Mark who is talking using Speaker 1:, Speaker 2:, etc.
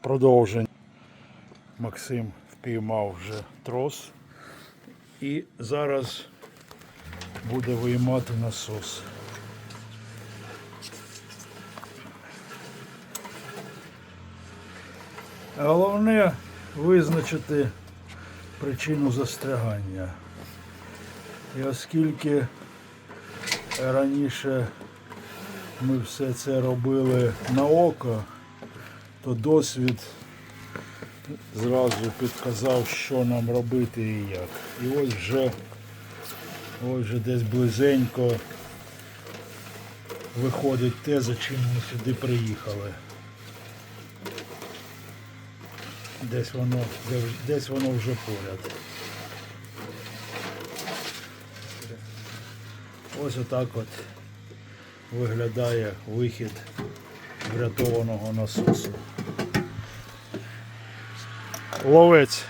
Speaker 1: продовження. Максим впіймав вже трос і зараз буде виймати насос. Головне визначити причину застрягання. І оскільки раніше ми все це робили на око, то досвід зразу підказав, що нам робити і як. І ось вже, ось вже десь близенько виходить те, за чим ми сюди приїхали. Десь воно, десь воно вже поряд. Ось отак от виглядає вихід врятованого насосу. Ловець